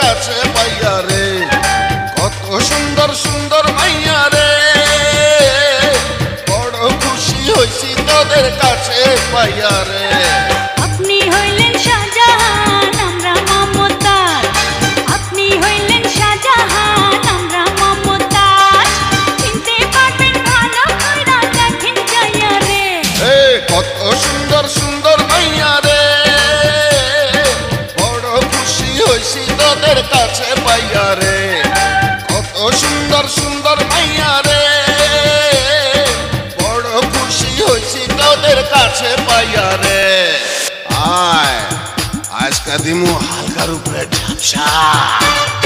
কাছে পাইয়া রে। কত সুন্দর সুন্দর মাইয়া রে। বড় খুশি হয়েছি তোদের কাছে পাইয়া রে। Rupert Shah.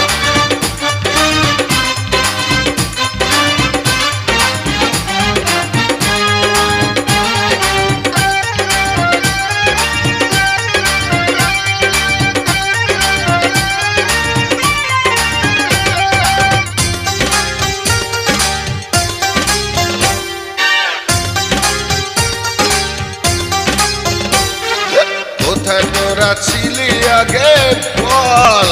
কোথায় তোরা ছিলি আগে বল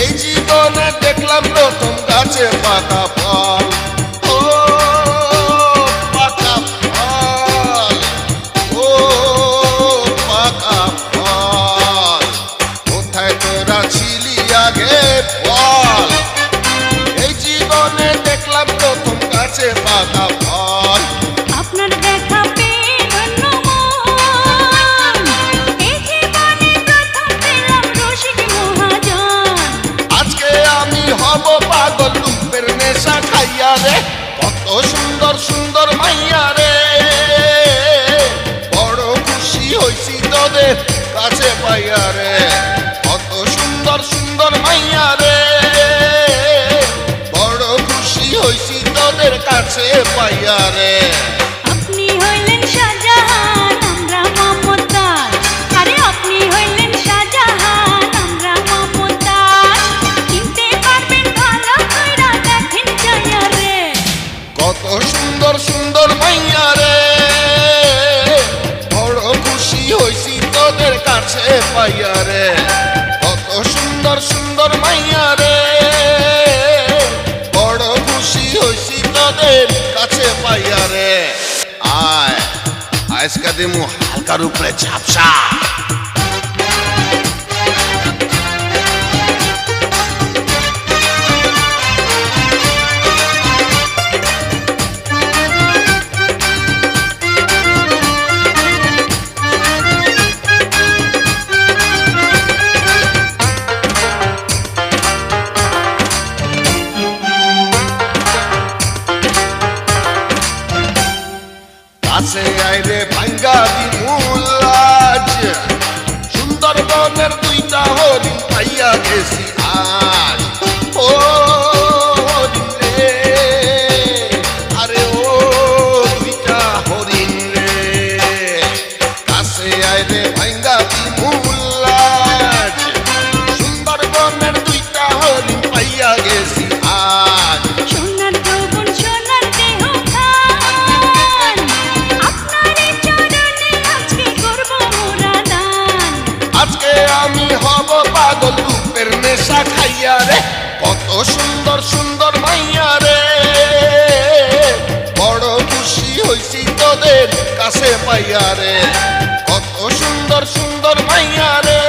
এই জীবনে দেখলাম প্রথম গাছে পাতা ফল। হব পাগল লুম্পের নেশা খাইয়া রে, কত সুন্দর সুন্দর মাইয়া রে। বড় খুশি হয়েছি তোদের কাছে পাইয়া রে, কত সুন্দর সুন্দর মাইয়া রে। বড় খুশি হয়েছি তোদের কাছে পাইয়া রে। পাইয়া রে। কত সুন্দর সুন্দর মাইয়া রে। বড় খুশি হইছি তাদের কাছে পাইয়া রে। আয়, আজকা দিমু হালকার উপরে ঝাপসা। আসে আইরে ভাঙ্গা দিমু নেশা খাইয়া রে, কত সুন্দর সুন্দর মাইয়া রে। বড় খুশি হইছি তোদের কাছে পাইয়া রে, কত সুন্দর সুন্দর মাইয়া রে।